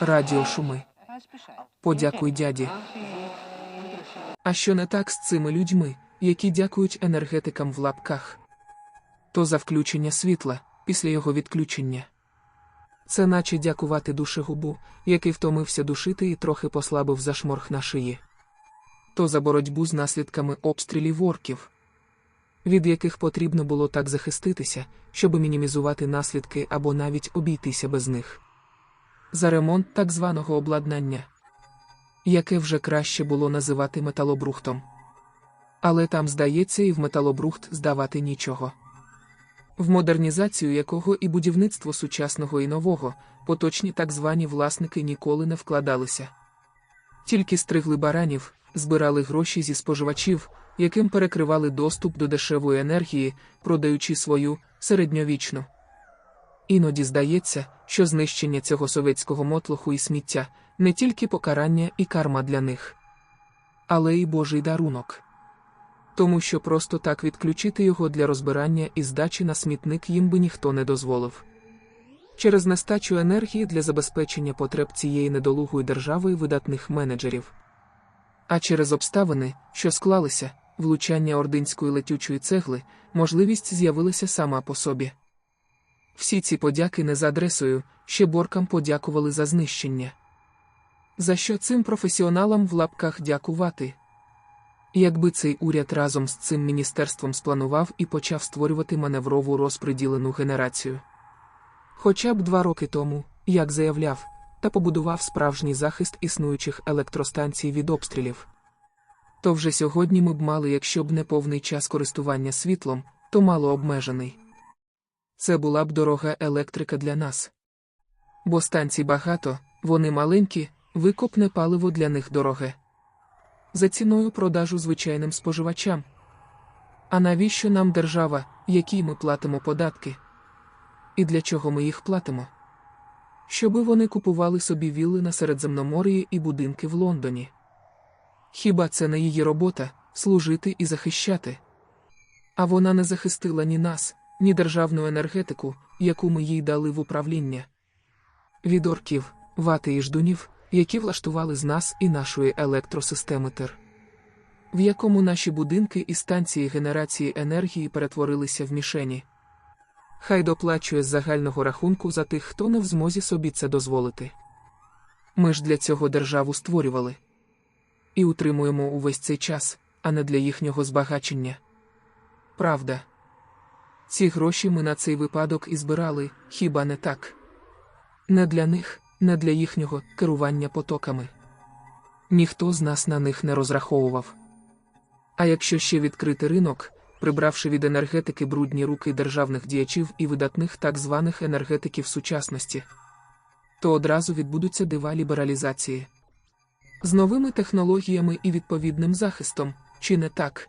Радіошуми. Подякуй дяді. А що не так з цими людьми, які дякують енергетикам в лапках? То за включення світла після його відключення. Це наче дякувати душегубу, який втомився душити і трохи послабив зашморг на шиї. То за боротьбу з наслідками обстрілів орків, від яких потрібно було так захиститися, щоб мінімізувати наслідки або навіть обійтися без них. За ремонт так званого обладнання, яке вже краще було називати металобрухтом. Але там, здається, і в металобрухт здавати нічого. В модернізацію якого і будівництво сучасного і нового, поточні так звані власники ніколи не вкладалися. Тільки стригли баранів, збирали гроші зі споживачів, яким перекривали доступ до дешевої енергії, продаючи свою середньовічну. Іноді здається, що знищення цього совєтського мотлоху і сміття не тільки покарання і карма для них, але й Божий дарунок. Тому що просто так відключити його для розбирання і здачі на смітник їм би ніхто не дозволив. Через нестачу енергії для забезпечення потреб цієї недолугої держави і видатних менеджерів. А через обставини, що склалися, влучання ординської летючої цегли, можливість з'явилася сама по собі. Всі ці подяки не за адресою, ще боркам подякували за знищення. За що цим професіоналам в лапках дякувати? Якби цей уряд разом з цим міністерством спланував і почав створювати маневрову розпреділену генерацію. Хоча б два роки тому, як заявляв, та побудував справжній захист існуючих електростанцій від обстрілів. То вже сьогодні ми б мали, якщо б не повний час користування світлом, то мало обмежений. Це була б дорога електрика для нас. Бо станцій багато, вони маленькі, викопне паливо для них дороге. За ціною продажу звичайним споживачам. А навіщо нам держава, якій ми платимо податки? І для чого ми їх платимо? Щоби вони купували собі вілли на Середземномор'ї і будинки в Лондоні. Хіба це не її робота служити і захищати? А вона не захистила ні нас, ні державну енергетику, яку ми їй дали в управління. Від орків, вати і ждунів, які влаштували з нас і нашої електросистеми ТИР, в якому наші будинки і станції генерації енергії перетворилися в мішені. Хай доплачує з загального рахунку за тих, хто не в змозі собі це дозволити. Ми ж для цього державу створювали і утримуємо увесь цей час, а не для їхнього збагачення. Правда. Ці гроші ми на цей випадок і збирали, хіба не так? Не для них, не для їхнього керування потоками. Ніхто з нас на них не розраховував. А якщо ще відкрити ринок, прибравши від енергетики брудні руки державних діячів і видатних так званих енергетиків сучасності, то одразу відбудуться дива лібералізації. З новими технологіями і відповідним захистом, чи не так?